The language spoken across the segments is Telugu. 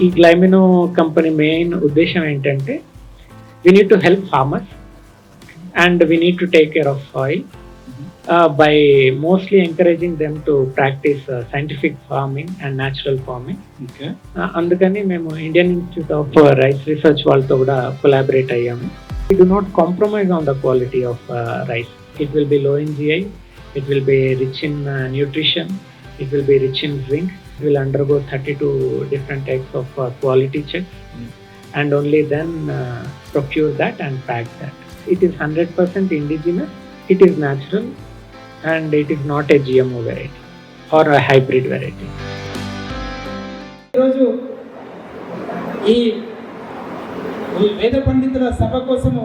ఈ గ్లైమినో కంపెనీ మెయిన్ ఉద్దేశం ఏంటంటే we need to help farmers and we need to take care of soil by mostly encouraging them to practice scientific farming and natural farming అందుకని మేము Indian institute of rice research వాళ్ళతో కూడా కొలాబరేట్ అయ్యాము. It do not compromise on the quality of rice it will be low in GI it will be rich in nutrition it will be rich in zinc it will undergo 32 different types of uh, quality checks and only then uh, procure that and pack that. It is 100% indigenous, it is natural, and it is not a GMO variety or a hybrid variety. ఈరోజు ఈ ఈ వేద పండితుల సభ కోసము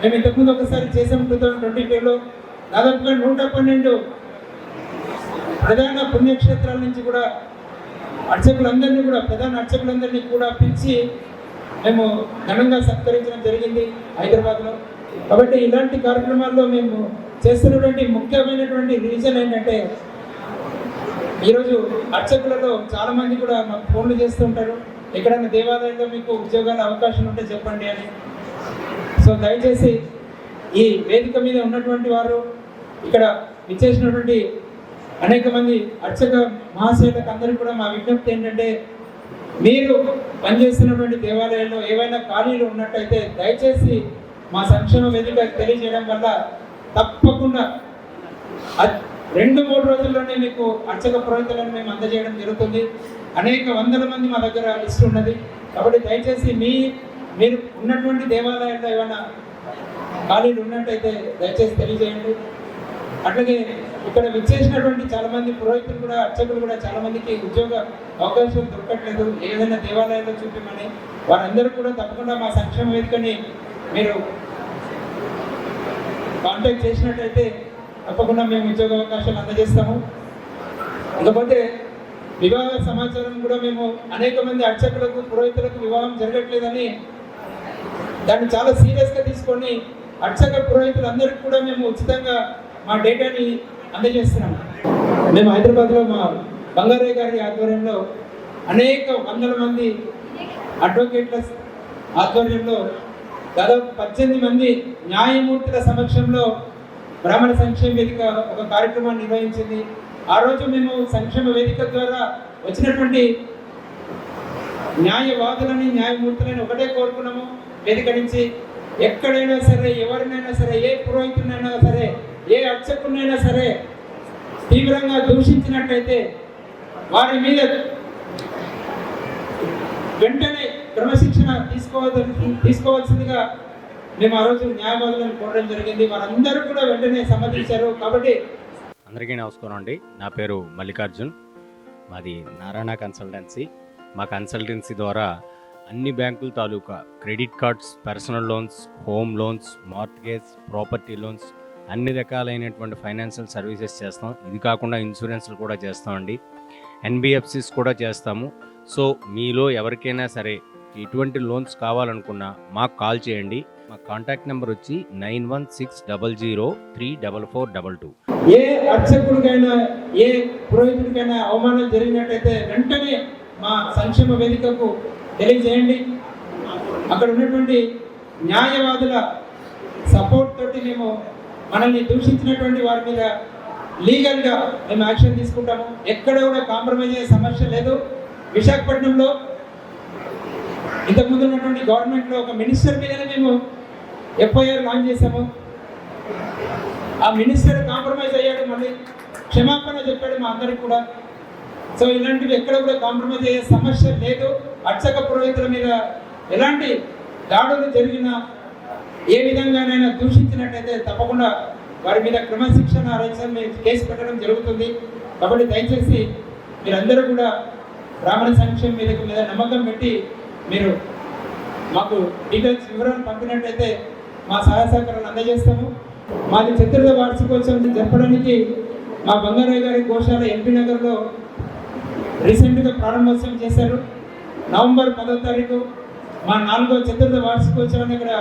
మేము ఇంతకుముందు ఒకసారి చేసాం టూ థౌజండ్ ట్వంటీ టూలో దాదాపుగా నూట పన్నెండు ప్రధాన పుణ్యక్షేత్రాల నుంచి కూడా అర్చకులందరినీ కూడా ప్రధాన అర్చకులందరినీ కూడా పిలిచి మేము ఘనంగా సత్కరించడం జరిగింది హైదరాబాద్లో. కాబట్టి ఇలాంటి కార్యక్రమాల్లో మేము చేస్తున్నటువంటి ముఖ్యమైనటువంటి రీజన్ ఏంటంటే ఈరోజు అర్చకులలో చాలామంది కూడా మాకు ఫోన్లు చేస్తుంటారు ఎక్కడైనా దేవాలయంలో మీకు ఉద్యోగాల అవకాశం ఉంటే చెప్పండి అని. సో దయచేసి ఈ వేదిక మీద ఉన్నటువంటి వారు ఇక్కడ విచ్చేసినటువంటి అనేక మంది అర్చక మహాశయులకు అందరికీ కూడా మా విజ్ఞప్తి ఏంటంటే మీరు పనిచేస్తున్నటువంటి దేవాలయాల్లో ఏవైనా ఖాళీలు ఉన్నట్టయితే దయచేసి మా సంక్షేమ వేదిక తెలియజేయడం వల్ల తప్పకుండా రెండు మూడు రోజుల్లోనే మీకు అర్చక పురోహితులను మేము అందజేయడం జరుగుతుంది. అనేక వందల మంది మా దగ్గర లిస్ట్ ఉన్నది. కాబట్టి దయచేసి మీ మీరు ఉన్నటువంటి దేవాలయాల్లో ఏమైనా ఖాళీలు ఉన్నట్టయితే దయచేసి తెలియజేయండి. అట్లాగే ఇక్కడ విచ్చేసినటువంటి చాలా మంది పురోహితులు కూడా అర్చకులు కూడా చాలా మందికి ఉద్యోగ అవకాశం దొరకట్లేదు. ఏదైనా దేవాలయాల్లో చూపించమని వారందరూ కూడా తప్పకుండా మా సంక్షేమ వేదికని మీరు కాంటాక్ట్ చేసినట్టయితే తప్పకుండా మేము ఉద్యోగ అవకాశాలు అందజేస్తాము. ఇకపోతే వివాహ సమాచారం కూడా మేము అనేక మంది అర్చకులకు పురోహితులకు వివాహం జరగట్లేదని దాన్ని చాలా సీరియస్గా తీసుకొని అర్చక పురోహితులందరికీ కూడా మేము ఉచితంగా మా డేటాని అందజేస్తున్నాము మేము హైదరాబాద్లో మా బంగారయ్య గారి ఆధ్వర్యంలో అనేక వందల మంది అడ్వకేట్ల ఆధ్వర్యంలో దాదాపు పద్దెనిమిది మంది న్యాయమూర్తుల సమక్షంలో బ్రాహ్మణ సంక్షేమ వేదిక ఒక కార్యక్రమాన్ని నిర్వహించింది. ఆ రోజు మేము సంక్షేమ వేదిక ద్వారా వచ్చినటువంటి న్యాయవాదులని న్యాయమూర్తులని ఒకటే కోరుకున్నాము. వేదిక నుంచి ఎక్కడైనా సరే ఎవరినైనా సరే ఏ పురోహితునైనా సరే ఏ అర్చకునైనా సరే తీవ్రంగా దూషించినట్టయితే వారి మీద వెంటనే క్రమశిక్షణ తీసుకోవాల్సి తీసుకోవాల్సిందిగా మేము ఆ రోజు న్యాయవాదులను కోరడం జరిగింది. వారందరూ కూడా వెంటనే సమ్మతించారు. కాబట్టి అందరికీ నమస్కారం అండి. నా పేరు మల్లికార్జున్. మాది నారాయణ కన్సల్టెన్సీ. మా కన్సల్టెన్సీ ద్వారా అన్ని బ్యాంకుల తాలూకా credit cards personal loans home loans mortgage property loans అన్ని రకాలైనటువంటి ఫైనాన్షియల్ సర్వీసెస్ చేస్తాం. ఇది కాకుండా ఇన్సూరెన్స్లు కూడా చేస్తామండి. ఎన్బిఎఫ్సిస్ కూడా చేస్తాము. సో మీలో ఎవరికైనా సరే ఎటువంటి లోన్స్ కావాలనుకున్నా మాకు కాల్ చేయండి. మా కాంటాక్ట్ నెంబర్ వచ్చి nine one six double zero three double four double two. ఏ అర్చకుడికైనా ఏ పురోహితుడికైనా అవమానం జరిగినట్టయితే వెంటనే మా సంక్షేమ వేదికకు తెలియజేయండి. అక్కడ ఉన్నటువంటి న్యాయవాదుల సపోర్ట్ తోటి మేము మనల్ని దూషించినటువంటి వారి మీద లీగల్గా మేము యాక్షన్ తీసుకుంటాము. ఎక్కడ కూడా కాంప్రమైజ్ అయ్యే సమస్య లేదు. విశాఖపట్నంలో ఇంతకుముందు ఉన్నటువంటి గవర్నమెంట్లో ఒక మినిస్టర్ మీదనే మేము ఎఫ్ఐఆర్ లాంచ్ చేశాము. ఆ మినిస్టర్ కాంప్రమైజ్ అయ్యాడు మళ్ళీ. క్షమాపణ చెప్పాడు మా అందరికి కూడా. సో ఇలాంటివి ఎక్కడ కూడా కాంప్రమైజ్ అయ్యే సమస్య లేదు. అర్చక పురోహితుల మీద ఎలాంటి దాడులు జరిగినా ఏ విధంగానైనా దూషించినట్టయితే తప్పకుండా వారి మీద క్రమశిక్షణ ఆలోచన కేసు పెట్టడం జరుగుతుంది. కాబట్టి దయచేసి మీరందరూ కూడా బ్రాహ్మణ సంక్షేమ వేదిక మీద నమ్మకం పెట్టి మీరు మాకు డీటెయిల్స్ వివరాలు పంపినట్టయితే మా సహాయ సహకారాలు అందజేస్తాము. మాది చతుర్థ వార్షికోత్సవం జరపడానికి మా బంగారయ్య గారి గోశాల ఎంపీ నగర్లో రీసెంట్గా ప్రారంభోత్సవం చేశారు. నవంబర్ పదో తారీఖు మా నాలుగో చతుర్థ వార్షికోత్సవాన్ని ఇక్కడ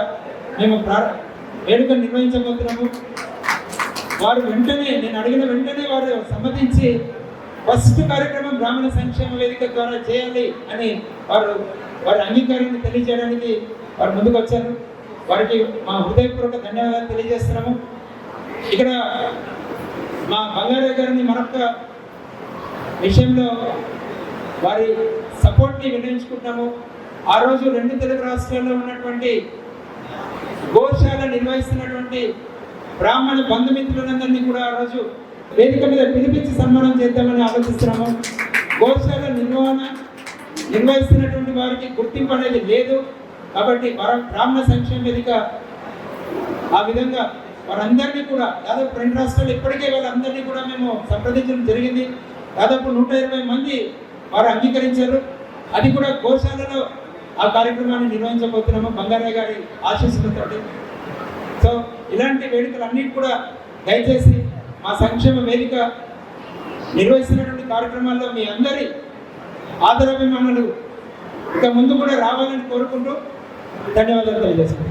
మేము ప్రా వేడుక నిర్వహించబోతున్నాము. వారు వెంటనే నేను అడిగిన వెంటనే వారు సమ్మతించి ఫస్ట్ కార్యక్రమం బ్రాహ్మణ సంక్షేమ వేదిక ద్వారా చేయాలి అని వారు వారి అంగీకారాన్ని తెలియజేయడానికి వారు ముందుకు వచ్చారు వారికి మా హృదయపూర్వక ధన్యవాదాలు తెలియజేస్తున్నాము. ఇక్కడ మా బంగారే గారిని మరొక విషయంలో వారి సపోర్ట్ని వినియోగించుకుంటున్నాము ఆ రోజు రెండు తెలుగు రాష్ట్రాల్లో ఉన్నటువంటి గోశాల నిర్వహిస్తున్నటువంటి బ్రాహ్మణ బంధుమిత్రులందరినీ కూడా ఆ రోజు వేదిక మీద పిలిపించి సన్మానం చేద్దామని ఆలోచిస్తున్నాము. గోశాల నిర్వహణ నిర్వహిస్తున్నటువంటి వారికి గుర్తింపు అనేది లేదు. కాబట్టి వర- బ్రాహ్మణ సంక్షేమ వేదిక ఆ విధంగా వారందరినీ కూడా దాదాపు రెండు రాష్ట్రాలు ఇప్పటికే వాళ్ళందరినీ కూడా మేము సంప్రదించడం జరిగింది. దాదాపు నూట ఇరవై మంది వారు అంగీకరించారు. అది కూడా గోశాలలో ఆ కార్యక్రమాన్ని నిర్వహించబోతున్నాము బంగారయ్య గారి ఆశీస్సులతో సో ఇలాంటి వేడుకలన్నిటి కూడా దయచేసి మా సంక్షేమ వేదిక నిర్వహిస్తున్నటువంటి కార్యక్రమాల్లో మీ అందరి ఆదరాభిమానులు ఇక ముందు కూడా రావాలని కోరుకుంటూ ధన్యవాదాలు తెలియజేస్తున్నాను